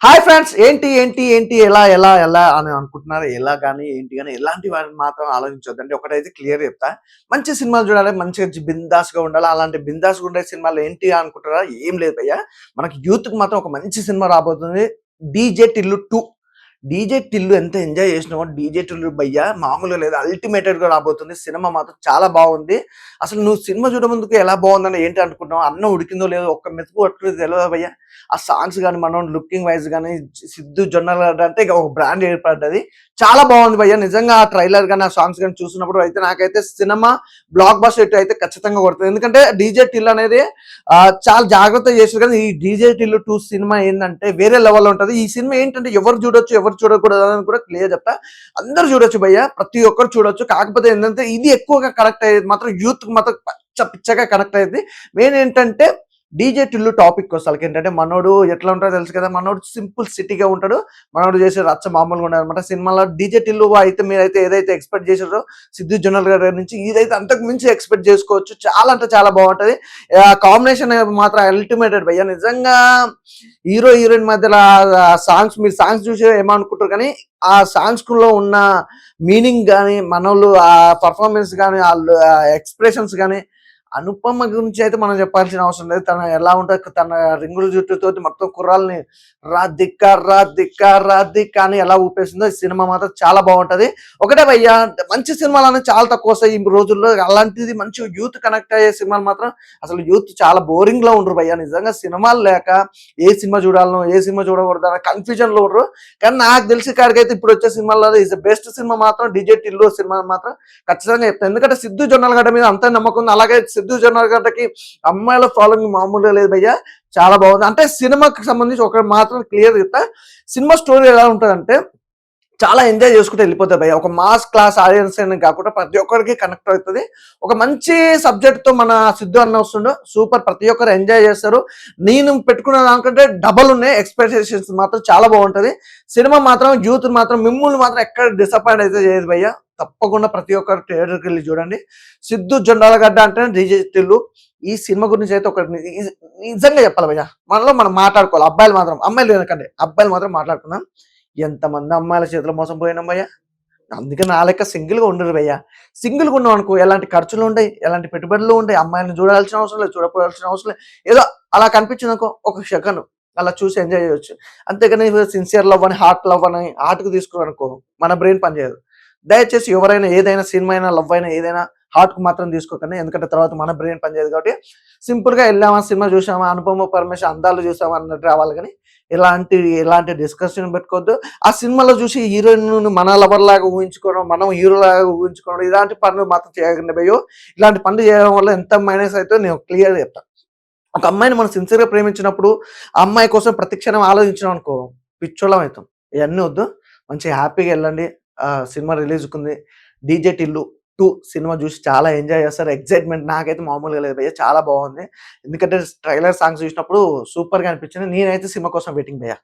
Hi friends ఏంటి ఏంటి ఏంటి ఎలా ఎలా ఎలా అని అనుకుంటున్నారు? ఎలా కానీ ఏంటి కానీ ఎలాంటి వారిని మాత్రం ఆలోచించొద్దు అంటే ఒకటైతే క్లియర్ చెప్తా. మంచి సినిమాలు చూడాలి మంచిగా బిందాస్గా ఉండాలి. అలాంటి బిందాస్గా ఉండే సినిమాలు ఏంటి అనుకుంటారా ఏం లేదు భయ్యా. మనకి యూత్కి మాత్రం ఒక మంచి సినిమా రాబోతుంది. DJ Tillu two. DJ Tillu ఎంత ఎంజాయ్ చేసినామో డీజే టిల్లు భయ్య మామూలుగా లేదు. అల్టిమేటెడ్గా రాబోతుంది. సినిమా మాత్రం చాలా బాగుంది. అసలు నువ్వు సినిమా చూడ ముందుకు ఎలా బాగుందని ఏంటి అనుకుంటున్నావు? అన్నం ఉడికిందో లేదో ఒక్క మెతుకు పట్టుకుని తెలియదు భయ్య? ఆ సాంగ్స్ కానీ మనం లుకింగ్ వైజ్ కానీ సిద్ధు జొన్నల అంటే ఇక ఒక బ్రాండ్ ఏర్పడ్డది. చాలా బాగుంది భయ్య. నిజంగా ఆ ట్రైలర్ కానీ ఆ సాంగ్స్ కానీ చూసినప్పుడు అయితే నాకైతే సినిమా బ్లాక్ బస్ హిట్ అయితే ఖచ్చితంగా కొడుతుంది. ఎందుకంటే డీజే టిల్ అనేది చాలా జాగ్రత్త చేసారు కానీ ఈ డీజే టిల్ టూ సినిమా ఏంటంటే వేరే లెవెల్ ఉంటది. ఈ సినిమా ఏంటంటే ఎవరు చూడొచ్చు ఎవరు చూడకూడదు అని కూడా క్లియర్ చెప్తా. అందరు చూడొచ్చు భయ్య ప్రతి ఒక్కరు చూడొచ్చు. కాకపోతే ఏంటంటే ఇది ఎక్కువగా కనెక్ట్ అయ్యేది మాత్రం యూత్ మాత్రం పచ్చ పిచ్చగా కనెక్ట్ అయ్యేది. మెయిన్ ఏంటంటే డీజే టిల్లు టాపిక్ వస్తాలకి ఏంటంటే మనోడు ఎట్లా ఉంటాడో తెలుసు కదా? మనోడు సింపుల్ సిటీగా ఉంటాడు. మనోడు చేసే రచ్చ మామూలుగా ఉండదు అనమాట సినిమాలో డీజే టిల్లు అయితే మీరైతే ఏదైతే ఎక్స్పెక్ట్ చేసారో సిద్ధు జొన్నల్ గారి నుంచి ఇదైతే అంతకు మించి ఎక్స్పెక్ట్ చేసుకోవచ్చు. చాలా అంటే చాలా బాగుంటది. కాంబినేషన్ మాత్రం అల్టిమేటెడ్ భయ్య. నిజంగా హీరో హీరోయిన్ మధ్యలో సాంగ్స్ మీరు సాంగ్స్ చూసి ఏమనుకుంటారు కానీ ఆ సాంగ్స్లో ఉన్న మీనింగ్ కానీ మనోళ్ళు ఆ పర్ఫార్మెన్స్ కానీ వాళ్ళు ఎక్స్ప్రెషన్స్ కానీ అనుపమ గురించి అయితే మనం చెప్పాల్సిన అవసరం లేదు. తన ఎలా ఉంటుంది తన రింగుల జుట్టుతో మొత్తం కుర్రాల్ని రాధిక రాధిక రాధిక అని ఎలా ఊపేసిందో ఈ సినిమా మాత్రం చాలా బాగుంటది. ఒకటే భయ్యా మంచి సినిమాలు అనేది చాలా తక్కువ వస్తాయి ఈ రోజుల్లో. అలాంటిది మంచి యూత్ కనెక్ట్ అయ్యే సినిమాలు మాత్రం అసలు యూత్ చాలా బోరింగ్లో ఉండరు భయ్యా. నిజంగా సినిమాలు లేక ఏ సినిమా చూడాలనో ఏ సినిమా చూడకూడదు అన్న కన్ఫ్యూజన్లో ఉండరు. కానీ నాకు తెలిసి కాడికైతే ఇప్పుడు వచ్చే సినిమాల్లో ఇస్ బెస్ట్ సినిమా మాత్రం డిజే టిల్లు సినిమా మాత్రం ఖచ్చితంగా చెప్తాను. ఎందుకంటే సిద్ధు జొన్నలగడ్డ మీద అంత నమ్మకం అలాగే సిద్ధు జొన్నలగడ్డకి అమ్మాయిల ఫాలోయింగ్ మామూలుగా లేదు భయ్య. చాలా బాగుంది. అంటే సినిమాకి సంబంధించి ఒక మాత్రం క్లియర్ చెప్తా. సినిమా స్టోరీ ఎలా ఉంటుందంటే చాలా ఎంజాయ్ చేసుకుంటూ వెళ్ళిపోతుంది భయ్య. ఒక మాస్ క్లాస్ ఆడియన్స్ అని కాకుండా ప్రతి ఒక్కరికి కనెక్ట్ అవుతుంది. ఒక మంచి సబ్జెక్ట్తో మన సిద్ధు అన్న వస్తుండో. సూపర్ ప్రతి ఒక్కరు ఎంజాయ్ చేస్తారు. నేను పెట్టుకున్న దానికంటే డబల్ ఉన్నాయి. ఎక్స్పెక్టేషన్స్ మాత్రం చాలా బాగుంటది. సినిమా మాత్రం యూత్ మాత్రం మిమ్మల్ని మాత్రం ఎక్కడ డిసప్పాయింట్ అయితే చేయదు భయ్య. తప్పకుండా ప్రతి ఒక్కరు థియేటర్కి వెళ్ళి చూడండి. సిద్ధు జొండాలగడ్డ అంటే డిజిటిల్ ఈ సినిమా గురించి అయితే ఒక నిజంగా చెప్పాలి భయ్య. మనలో మనం మాట్లాడుకోవాలి. అబ్బాయిలు మాత్రం అమ్మాయిలు వెనకండి. అబ్బాయిలు మాత్రం మాట్లాడుకుందాం. ఎంతమంది అమ్మాయిల చేతిలో మోసం పోయినాం అందుకే నా లెక్క సింగిల్గా ఉండరు భయ్యా. సింగిల్గా ఉన్నాం అనుకో ఎలాంటి ఖర్చులు ఉంటాయి ఎలాంటి పెట్టుబడులు ఉంటాయి అమ్మాయిలను చూడాల్సిన అవసరం లేదు చూడపోవాల్సిన అవసరం లేదు. ఏదో అలా కనిపించింది అనుకో ఒక సెకండ్ అలా చూసి ఎంజాయ్ చేయొచ్చు. అంతేగాని సిన్సియర్ లవ్ అని హార్ట్ లవ్ అని హార్ట్కి తీసుకున్నాం అనుకో మన బ్రెయిన్ పనిచేయదు. దయచేసి ఎవరైనా ఏదైనా సినిమా అయినా లవ్ అయినా ఏదైనా హార్ట్కు మాత్రం తీసుకోకండి. ఎందుకంటే తర్వాత మన బ్రెయిన్ పనిచేయదు కాబట్టి సింపుల్గా వెళ్ళామా సినిమా చూసామా అనుపమ పరమేశ్వర అందాలు చూసామా అన్నట్టు రావాలి కానీ ఎలాంటి ఎలాంటి డిస్కషన్ పెట్టుకోవద్దు. ఆ సినిమాలో చూసి హీరోయిన్ మన లవర్ లాగా ఊహించుకోవడం మనం హీరో లాగా ఊహించుకోవడం ఇలాంటి పనులు మాత్రం చేయకుండా పోయో ఇలాంటి పనులు చేయడం వల్ల ఎంత మైనస్ అయితే నేను క్లియర్ చెప్తాను ఒక అమ్మాయిని మనం సిన్సియర్గా ప్రేమించినప్పుడు ఆ అమ్మాయి కోసం ప్రతిక్షణం ఆలోచించడం అనుకో పిచ్చోళం అవుతాం. ఇవన్నీ వద్దు. మంచి హ్యాపీగా వెళ్ళండి. సినిమా రిలీజ్ ఉంది. డీజే టిల్లు టూ సినిమా చూసి చాలా ఎంజాయ్ చేస్తారు. ఎక్సైట్మెంట్ నాకైతే మామూలుగా లేదు భయ్య చాలా బాగుంది. ఎందుకంటే ట్రైలర్ సాంగ్స్ చూసినప్పుడు సూపర్గా అనిపించింది. నేనైతే సినిమా కోసం వెయిటింగ్ భయ్యా.